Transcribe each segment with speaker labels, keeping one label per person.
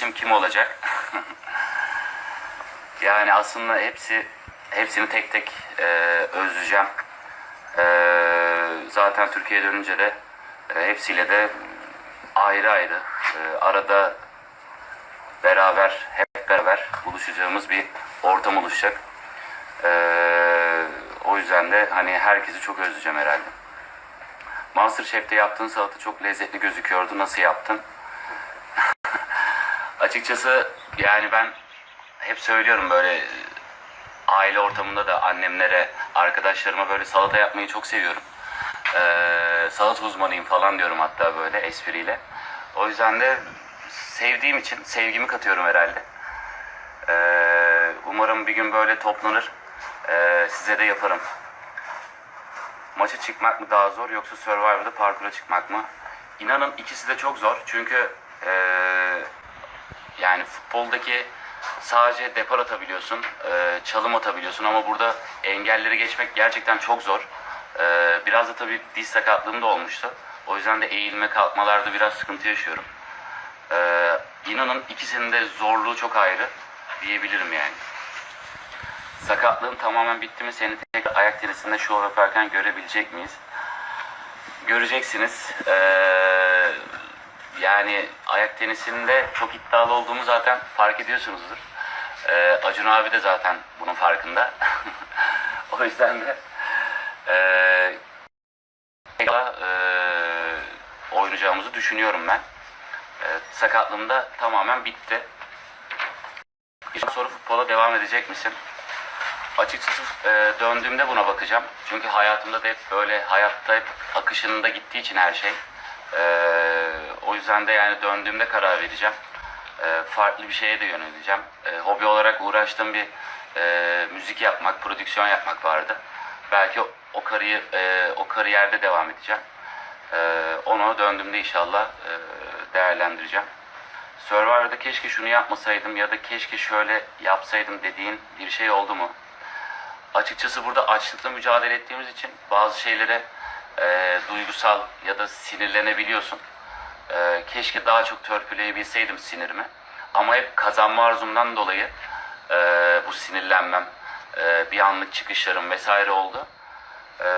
Speaker 1: isim kim olacak? yani aslında hepsi hepsini tek tek e, özleyeceğim. E, zaten Türkiye'ye dönünce de e, hepsiyle de ayrı ayrı e, arada beraber hep beraber buluşacağımız bir ortam oluşacak. E, o yüzden de hani herkesi çok özleyeceğim herhalde. Masterchef'te yaptığın salata çok lezzetli gözüküyordu. Nasıl yaptın? Açıkçası yani ben hep söylüyorum böyle e, aile ortamında da annemlere, arkadaşlarıma böyle salata yapmayı çok seviyorum. Ee, salata uzmanıyım falan diyorum hatta böyle espriyle. O yüzden de sevdiğim için sevgimi katıyorum herhalde. Ee, umarım bir gün böyle toplanır. Ee, size de yaparım. Maça çıkmak mı daha zor yoksa Survivor'da parkura çıkmak mı? İnanın ikisi de çok zor. Çünkü eee, yani futboldaki sadece depar atabiliyorsun, eee, çalım atabiliyorsun ama burada engelleri geçmek gerçekten çok zor. Eee, biraz da tabii diz sakatlığım da olmuştu. O yüzden de eğilme kalkmalarda biraz sıkıntı yaşıyorum. Eee inanın ikisinin de zorluğu çok ayrı diyebilirim yani. Sakatlığın tamamen bitti mi seni tekrar ayak tenisinde şov yaparken görebilecek miyiz? Göreceksiniz. Ee, yani ayak tenisinde çok iddialı olduğumu zaten fark ediyorsunuzdur. Ee, Acun abi de zaten bunun farkında. o yüzden de ee, tekrar, ee, oynayacağımızı düşünüyorum ben. Ee, sakatlığım da tamamen bitti. Bir sonra futbola devam edecek misin? Açıkçası e, döndüğümde buna bakacağım. Çünkü hayatımda da hep böyle hayatta hep akışında gittiği için her şey. E, o yüzden de yani döndüğümde karar vereceğim. E, farklı bir şeye de yöneleceğim. E, hobi olarak uğraştığım bir e, müzik yapmak, prodüksiyon yapmak vardı. Belki o, o kariyer e, o kariyerde devam edeceğim. E, onu döndüğümde inşallah e, değerlendireceğim. Survivor'da keşke şunu yapmasaydım ya da keşke şöyle yapsaydım dediğin bir şey oldu mu? Açıkçası burada açlıkla mücadele ettiğimiz için bazı şeylere e, duygusal ya da sinirlenebiliyorsun. E, keşke daha çok törpüleyebilseydim sinirimi. Ama hep kazanma arzumdan dolayı e, bu sinirlenmem, e, bir anlık çıkışlarım vesaire oldu. E,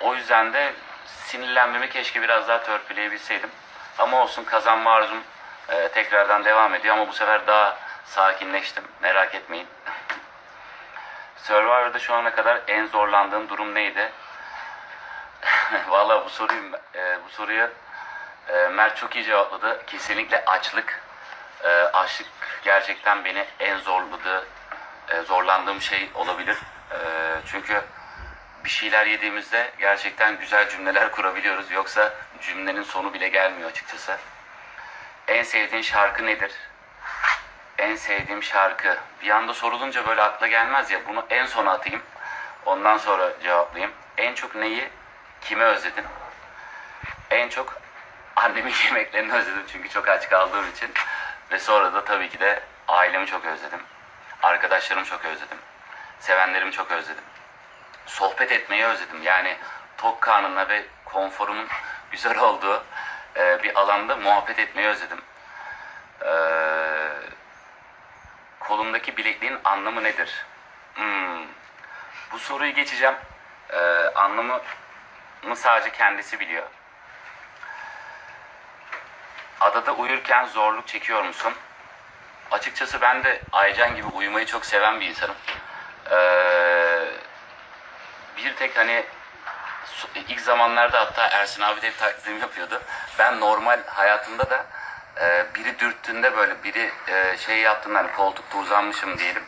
Speaker 1: o yüzden de sinirlenmemi keşke biraz daha törpüleyebilseydim. Ama olsun kazanma arzum e, tekrardan devam ediyor ama bu sefer daha sakinleştim. Merak etmeyin. Survivor'da şu ana kadar en zorlandığın durum neydi? Vallahi bu soruyu e, bu soruyu e, Mert çok iyi cevapladı. Kesinlikle açlık. E, açlık gerçekten beni en zorladığı, e, zorlandığım şey olabilir. E, çünkü bir şeyler yediğimizde gerçekten güzel cümleler kurabiliyoruz. Yoksa cümlenin sonu bile gelmiyor açıkçası. En sevdiğin şarkı nedir? En sevdiğim şarkı. Bir anda sorulunca böyle akla gelmez ya. Bunu en sona atayım. Ondan sonra cevaplayayım. En çok neyi, kime özledin? En çok annemin yemeklerini özledim çünkü çok aç kaldığım için. Ve sonra da tabii ki de ailemi çok özledim. Arkadaşlarımı çok özledim. Sevenlerimi çok özledim sohbet etmeyi özledim. Yani tok karnına ve konforunun güzel olduğu e, bir alanda muhabbet etmeyi özledim. E, kolumdaki bilekliğin anlamı nedir? Hmm, bu soruyu geçeceğim. E, anlamı sadece kendisi biliyor. Adada uyurken zorluk çekiyor musun? Açıkçası ben de Aycan gibi uyumayı çok seven bir insanım. Eee bir tek hani ilk zamanlarda hatta Ersin abi de takdim yapıyordu. Ben normal hayatımda da e, biri dürttüğünde böyle biri e, şey yaptığında hani koltukta uzanmışım diyelim.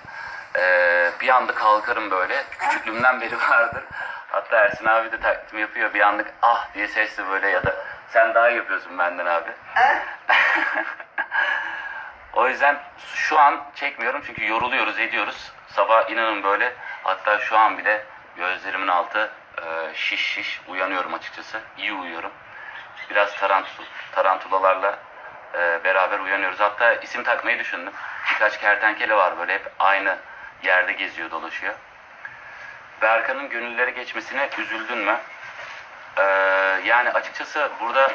Speaker 1: E, bir anda kalkarım böyle. Küçüklüğümden beri vardır. Hatta Ersin abi de takdim yapıyor. Bir anlık ah diye sesli böyle ya da sen daha iyi yapıyorsun benden abi. O yüzden şu an çekmiyorum çünkü yoruluyoruz, ediyoruz. Sabah inanın böyle hatta şu an bile gözlerimin altı e, şiş şiş uyanıyorum açıkçası. İyi uyuyorum. Biraz tarantul, tarantulalarla e, beraber uyanıyoruz. Hatta isim takmayı düşündüm. Birkaç kertenkele var böyle hep aynı yerde geziyor dolaşıyor. Berkan'ın gönülleri geçmesine üzüldün mü? Ee, yani açıkçası burada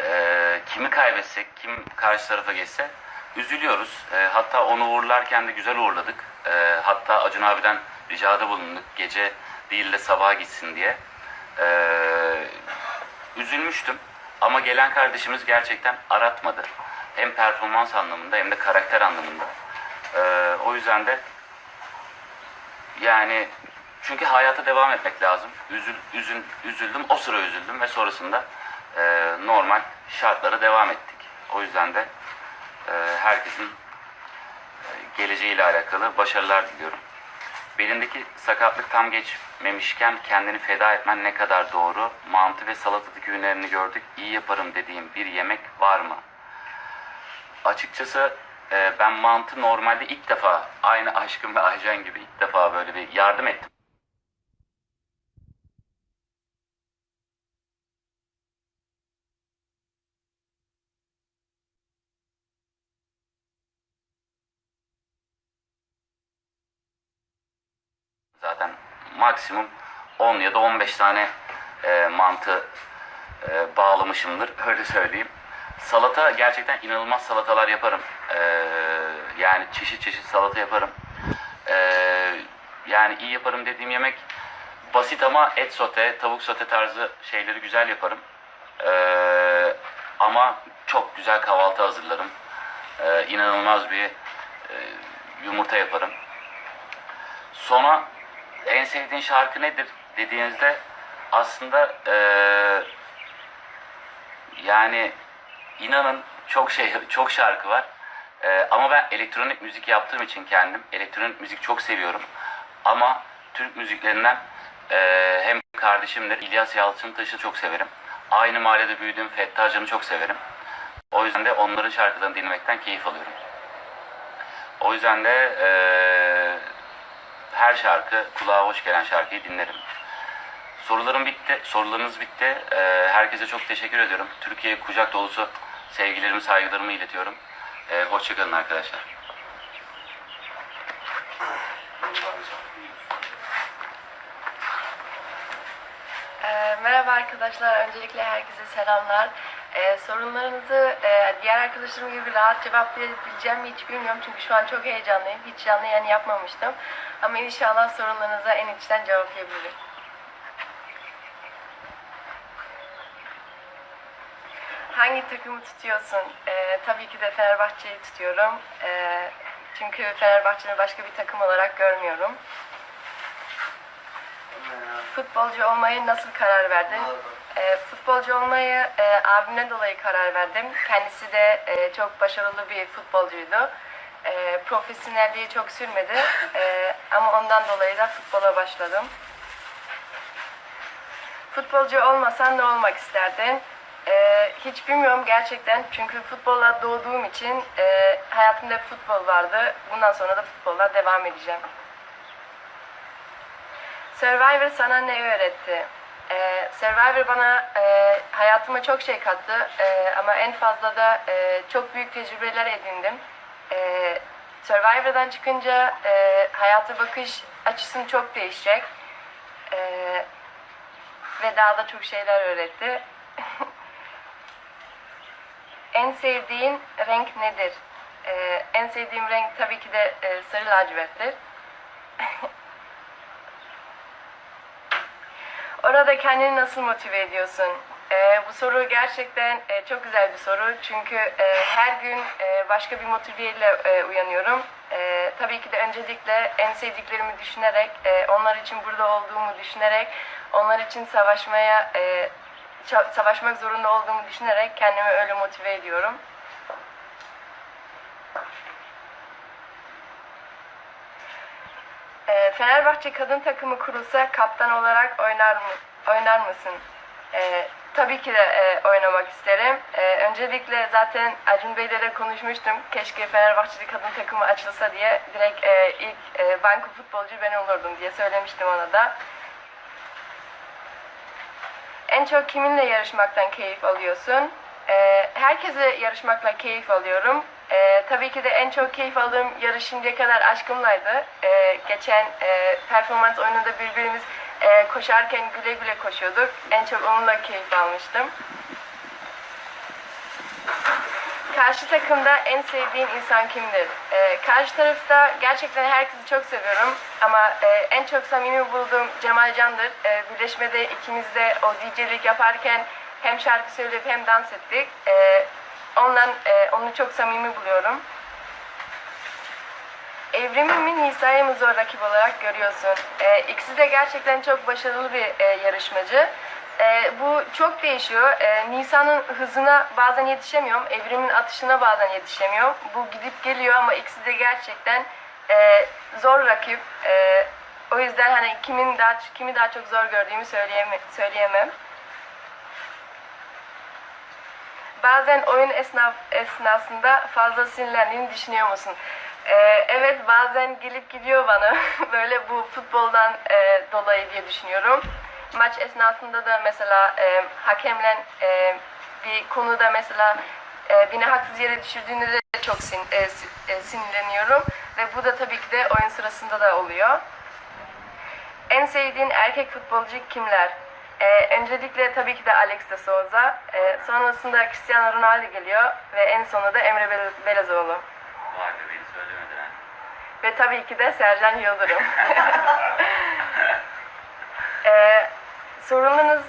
Speaker 1: Ee, kimi kaybetsek, kim karşı tarafa geçse üzülüyoruz. Ee, hatta onu uğurlarken de güzel uğurladık. Ee, hatta Acun abiden ricada bulunduk gece değil de sabaha gitsin diye. Ee, üzülmüştüm ama gelen kardeşimiz gerçekten aratmadı. Hem performans anlamında hem de karakter anlamında. Ee, o yüzden de yani çünkü hayata devam etmek lazım. Üzül, üzün, üzüldüm, o sıra üzüldüm ve sonrasında e, normal şartlara devam ettik. O yüzden de e, herkesin e, geleceğiyle alakalı başarılar diliyorum. Belindeki sakatlık tam geçmemişken kendini feda etmen ne kadar doğru? Mantı ve salatalık ürünlerini gördük. İyi yaparım dediğim bir yemek var mı? Açıkçası e, ben mantı normalde ilk defa aynı Aşkın ve Aycan gibi ilk defa böyle bir yardım ettim. Zaten maksimum 10 ya da 15 tane e, mantı e, bağlamışımdır öyle söyleyeyim. Salata gerçekten inanılmaz salatalar yaparım. E, yani çeşit çeşit salata yaparım. E, yani iyi yaparım dediğim yemek basit ama et sote, tavuk sote tarzı şeyleri güzel yaparım. E, ama çok güzel kahvaltı hazırlarım. E, inanılmaz bir e, yumurta yaparım. Sonra en sevdiğin şarkı nedir dediğinizde aslında eee, yani inanın çok şey çok şarkı var. Eee, ama ben elektronik müzik yaptığım için kendim elektronik müzik çok seviyorum. Ama Türk müziklerinden eee, hem kardeşimdir İlyas Yalçıntaş'ı çok severim. Aynı mahallede büyüdüğüm Fettah Can'ı çok severim. O yüzden de onların şarkılarını dinlemekten keyif alıyorum. O yüzden de eee her şarkı, kulağa hoş gelen şarkıyı dinlerim. Sorularım bitti, sorularınız bitti. Ee, herkese çok teşekkür ediyorum. Türkiye'ye kucak dolusu sevgilerimi, saygılarımı iletiyorum. Ee, hoşçakalın arkadaşlar.
Speaker 2: Ee, merhaba arkadaşlar. Öncelikle herkese selamlar. Ee, sorunlarınızı e, diğer arkadaşlarım gibi rahat cevaplayabileceğim mi hiç bilmiyorum. Çünkü şu an çok heyecanlıyım. Hiç canlı yayın yapmamıştım. Ama inşallah sorunlarınıza en içten cevaplayabilirim. Hangi takımı tutuyorsun? Ee, tabii ki de Fenerbahçe'yi tutuyorum. Ee, çünkü Fenerbahçe'yi başka bir takım olarak görmüyorum. Futbolcu olmayı nasıl karar verdin? Ee, futbolcu olmayı e, abimden dolayı karar verdim. Kendisi de e, çok başarılı bir futbolcuydu. E, profesyonelliği çok sürmedi E, ama ondan dolayı da futbola başladım. Futbolcu olmasan ne olmak isterdin? E, hiç bilmiyorum gerçekten çünkü futbolla doğduğum için e, hayatımda futbol vardı. Bundan sonra da futbolla devam edeceğim. Survivor sana ne öğretti? Ee, Survivor bana e, hayatıma çok şey kattı Ee, ama en fazla da e, çok büyük tecrübeler edindim. Ee, Survivor'dan çıkınca e, hayata bakış açısın çok değişecek Ee, ve daha da çok şeyler öğretti. en sevdiğin renk nedir? Ee, en sevdiğim renk tabii ki de e, sarı laciverttir. Orada kendini nasıl motive ediyorsun? Ee, bu soru gerçekten e, çok güzel bir soru. Çünkü e, her gün e, başka bir motiveyle e, uyanıyorum. E, tabii ki de öncelikle en sevdiklerimi düşünerek, e, onlar için burada olduğumu düşünerek, onlar için savaşmaya, e, savaşmak zorunda olduğumu düşünerek kendimi öyle motive ediyorum. Ee, Fenerbahçe kadın takımı kurulsa kaptan olarak oynar mı oynar mısın? Ee, tabii ki de e, oynamak isterim. Ee, öncelikle zaten Acun Bey'le de konuşmuştum. Keşke Fenerbahçe'de kadın takımı açılsa diye direkt e, ilk e, banko futbolcu ben olurdum diye söylemiştim ona da. En çok kiminle yarışmaktan keyif alıyorsun? Ee, herkese yarışmakla keyif alıyorum. Ee, tabii ki de en çok keyif aldığım yarış şimdiye kadar aşkımlaydı. Ee, geçen e, performans oyununda birbirimiz e, koşarken güle güle koşuyorduk. En çok onunla keyif almıştım. karşı takımda en sevdiğin insan kimdir? Ee, karşı tarafta gerçekten herkesi çok seviyorum ama e, en çok samimi bulduğum Cemal Can'dır. Ee, birleşmede ikimiz de o DJ'lik yaparken hem şarkı söyleyip hem dans ettik. Ee, ondan e, onu çok samimi buluyorum. Evrim'i mi Nisa'yı mı zor rakip olarak görüyorsun? Ee, ikisi de gerçekten çok başarılı bir e, yarışmacı. Ee, bu çok değişiyor. Ee, Nisa'nın hızına bazen yetişemiyorum. Evrim'in atışına bazen yetişemiyorum. Bu gidip geliyor ama ikisi de gerçekten e, zor rakip. E, o yüzden hani kimin daha kimi daha çok zor gördüğümü söyleyeme, söyleyemem. Bazen oyun esnaf, esnasında fazla sinirlendiğini düşünüyor musun? Ee, evet bazen gelip gidiyor bana böyle bu futboldan e, dolayı diye düşünüyorum. Maç esnasında da mesela e, hakemle e, bir konuda mesela e, beni haksız yere düşürdüğünde de çok sin, e, e, sinirleniyorum. Ve bu da tabii ki de oyun sırasında da oluyor. En sevdiğin erkek futbolcu kimler? Ee, öncelikle tabii ki de Alex de Souza. Ee, sonrasında Cristiano Ronaldo geliyor ve en sonunda da Emre Bel- Belezoğlu.
Speaker 1: Vay be beni söylemedin ha.
Speaker 2: Ve tabii ki de Sercan Yıldırım. ee, sorununuz